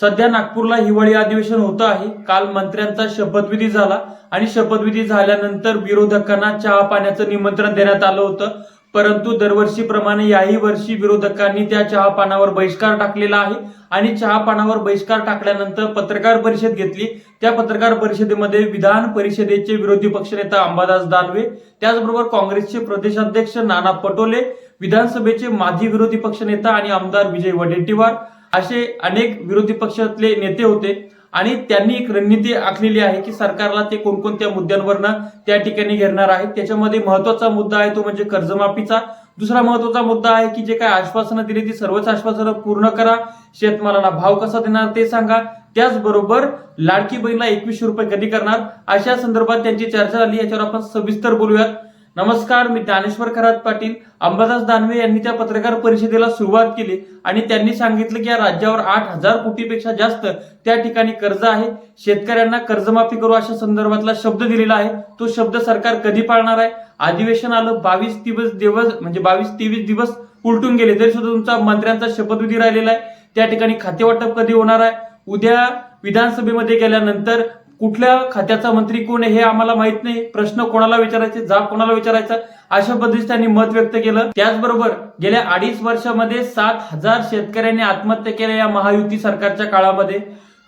सध्या नागपूरला हिवाळी अधिवेशन होतं आहे. काल मंत्र्यांचा शपथविधी झाला आणि शपथविधी झाल्यानंतर विरोधकांना चहा पाण्याचं निमंत्रण देण्यात आलं होतं. परंतु दरवर्षीप्रमाणे याही वर्षी विरोधकांनी त्या चहा पानावर बहिष्कार टाकलेला आहे. आणि चहा पानावर बहिष्कार टाकल्यानंतर पत्रकार परिषद घेतली. त्या पत्रकार परिषदेमध्ये विधान परिषदेचे विरोधी पक्षनेता अंबादास दानवे त्याचबरोबर काँग्रेसचे प्रदेशाध्यक्ष नाना पटोले विधानसभेचे माजी विरोधी पक्षनेता आणि आमदार विजय वडेट्टीवार असे अनेक विरोधी पक्षातले नेते होते. आणि त्यांनी एक रणनीती आखलेली आहे की सरकारला ते कोणकोणत्या मुद्द्यांवरनं त्या ठिकाणी घेणार आहेत त्याच्यामध्ये महत्त्वाचा मुद्दा आहे तो म्हणजे कर्जमाफीचा. दुसरा महत्त्वाचा मुद्दा आहे की जे काय आश्वासनं दिली ती सर्वच आश्वासनं पूर्ण करा. शेतमालाला भाव कसा देणार ते सांगा. त्याचबरोबर लाडकी बहीणला एकवीसशे रुपये कधी करणार? अशा संदर्भात त्यांची चर्चा झाली. याच्यावर आपण सविस्तर बोलूयात. नमस्कार मी ज्ञानेश्वर खरात पाटील. अंबादास दानवे यांनी त्या पत्रकार परिषदेला सुरुवात केली आणि त्यांनी सांगितलं की या राज्यावर आठ हजार कोटीपेक्षा जास्त त्या ठिकाणी कर्ज आहे. शेतकऱ्यांना कर्जमाफी करू अशा संदर्भातला शब्द दिलेला आहे. तो शब्द सरकार कधी पाळणार आहे? अधिवेशन आलं बावीस दिवस दिवस म्हणजे बावीस तेवीस दिवस उलटून गेले तरी सुद्धा तुमचा मंत्र्यांचा शपथविधी राहिलेला आहे. त्या ठिकाणी खातेवाटप कधी होणार आहे? उद्या विधानसभेमध्ये गेल्यानंतर कुठल्या खात्याचा मंत्री कोण आहे हे आम्हाला माहीत नाही. प्रश्न कोणाला विचारायचे जाब कोणाला विचारायचा? अशा पद्धतीने त्यांनी मत व्यक्त केलं. त्याचबरोबर गेल्या अडीच वर्षामध्ये सात हजार शेतकऱ्यांनी आत्महत्या केल्या या महायुती सरकारच्या काळामध्ये.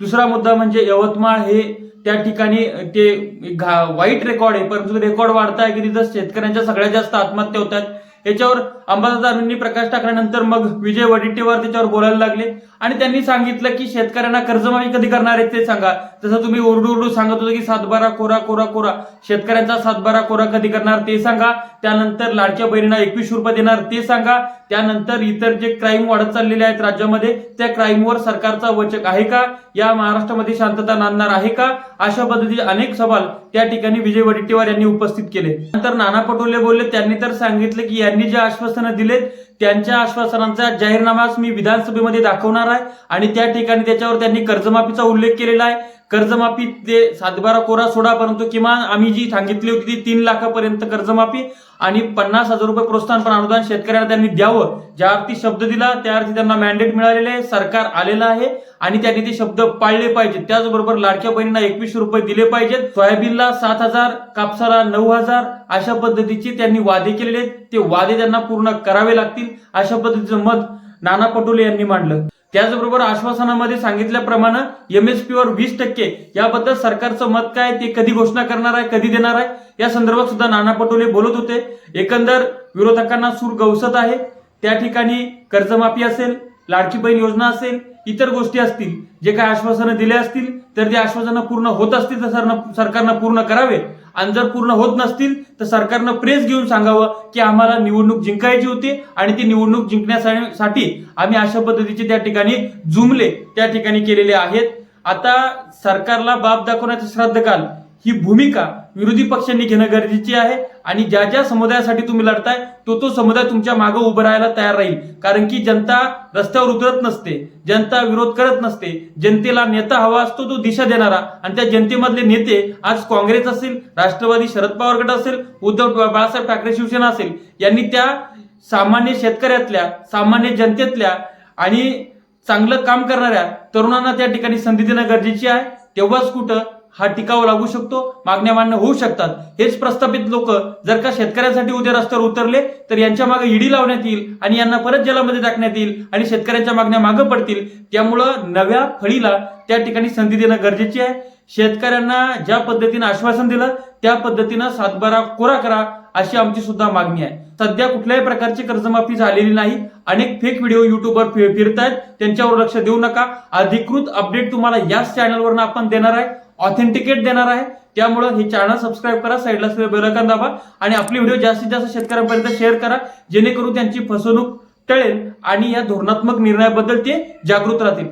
दुसरा मुद्दा म्हणजे यवतमाळ हे त्या ठिकाणी ते घा- वाईट रेकॉर्ड आहे. परंतु रेकॉर्ड वाढत आहे की तिथं शेतकऱ्यांच्या सगळ्यात जास्त आत्महत्या होतात. याच्यावर अंबादादांनी प्रकाश टाकल्यानंतर मग विजय वडेट्टीवार त्याच्यावर बोलायला लागले. आणि त्यांनी सांगितलं की शेतकऱ्यांना कर्जमाफी कधी करणार आहे ते सांगा. तसं तुम्ही ओरडू ओरडू सांगत होते की सातबारा कोरा कोरा कोरा. शेतकऱ्यांचा सातबारा कोरा कधी करणार ते सांगा. त्यानंतर लाडक्या बहिणींना एकवीस रुपये देणार ते सांगा. त्यानंतर इतर जे क्राईम वाढत चाललेले आहेत राज्यामध्ये त्या क्राईमवर सरकारचा वचक आहे का? या महाराष्ट्रामध्ये शांतता नांदणार आहे का? अशा पद्धतीचे अनेक सवाल त्या ठिकाणी विजय वडेट्टीवार यांनी उपस्थित केले. नंतर नाना पटोले बोलले त्यांनी तर सांगितलं की यांनी जे आश्वासन दिलेत. त्यांच्या आश्वासनांचा जाहीरनामाच मी विधानसभेमध्ये दाखवणार आहे. आणि त्या ठिकाणी त्याच्यावर त्यांनी कर्जमाफीचा उल्लेख केलेला आहे. कर्जमाफी ते सातबारा कोरा सोडा परंतु किमान आम्ही जी सांगितली होती ती तीन लाखापर्यंत कर्जमाफी आणि पन्नास हजार रुपये प्रोत्साहन पण अनुदान शेतकऱ्यांना त्यांनी द्यावं. ज्या अर्थी शब्द दिला त्या अर्थी त्यांना मॅन्डेट मिळालेले आहे. सरकार आलेलं आहे आणि त्यांनी ते शब्द पाळले पाहिजेत. त्याचबरोबर लाडक्या बहिणींना एकवीसशे रुपये दिले पाहिजेत. सोयाबीनला सात हजार कापसाला नऊ हजार अशा पद्धतीचे त्यांनी वादे केलेले आहेत. ते वादे त्यांना पूर्ण करावे लागतील. अशा पद्धतीचं मत नाना पटोले यांनी मांडलं. त्याचबरोबर आश्वासनामध्ये सांगितल्याप्रमाणे एमएसपी वर वीस टक्के याबद्दल सरकारचं मत काय ते कधी घोषणा करणार आहे कधी देणार आहे? या संदर्भात सुद्धा नाना पटोले बोलत होते. एकंदर विरोधकांना सूर गवसत आहे. त्या ठिकाणी कर्जमाफी असेल लाडकी बहीण योजना असेल इतर गोष्टी असतील जे काही आश्वासनं दिले असतील तर ते आश्वासनं पूर्ण होत असतील तर सरकारनं पूर्ण करावे. आणि जर पूर्ण होत नसतील तर सरकारनं प्रेस घेऊन सांगावं की आम्हाला निवडणूक जिंकायची होती आणि ती निवडणूक जिंकण्यासाठी आम्ही अशा पद्धतीचे त्या ठिकाणी जुमले त्या ठिकाणी केलेले आहेत. आता सरकारला बाब दाखवण्याचं श्राद्ध काल. ही भूमिका विरोधी पक्षांनी घेणं गरजेची आहे आणि ज्या ज्या समुदायासाठी तुम्ही लढताय तो तो समुदाय तुमच्या मागे उभं राहायला तयार राहील. कारण की जनता रस्त्यावर उतरत नसते जनता विरोध करत नसते. जनतेला नेता हवा असतो तो दिशा देणारा. आणि त्या जनतेमधले नेते आज काँग्रेस असेल राष्ट्रवादी शरद पवार गट असेल उद्धव बाळासाहेब ठाकरे शिवसेना असेल यांनी त्या सामान्य शेतकऱ्यातल्या सामान्य जनतेतल्या आणि चांगलं काम करणाऱ्या तरुणांना त्या ठिकाणी संधी देणं गरजेची आहे. तेव्हाच कुठं हा टिकाव लागू शकतो मागण्या मान्य होऊ शकतात. हेच प्रस्थापित लोक जर का शेतकऱ्यांसाठी उद्या रस्त्यावर उतरले तर यांच्या मागे ईडी लावण्यात येईल आणि यांना परत जलामध्ये टाकण्यात येईल आणि शेतकऱ्यांच्या मागण्या मागं पडतील. त्यामुळं नव्या फळीला त्या ठिकाणी संधी देणं गरजेची आहे. शेतकऱ्यांना ज्या पद्धतीनं आश्वासन दिलं त्या पद्धतीनं सातबारा कोरा करा अशी आमची सुद्धा मागणी आहे. सध्या कुठल्याही प्रकारची कर्जमाफी झालेली नाही. अनेक फेक व्हिडिओ युट्यूबवर फिर- फिरतायत. त्यांच्यावर लक्ष देऊ नका. अधिकृत अपडेट तुम्हाला याच चॅनलवरनं आपण देणार आहे. ऑथेंटिकेट देणार आहे. त्यामुळं हे चॅनल सबस्क्राईब करा साईडला बेलकन दाबा आणि आपले व्हिडिओ जास्तीत जास्त शेतकऱ्यांपर्यंत शेअर करा जेणेकरून त्यांची फसवणूक टळेल आणि या धोरणात्मक निर्णयाबद्दल ते जागृत राहतील.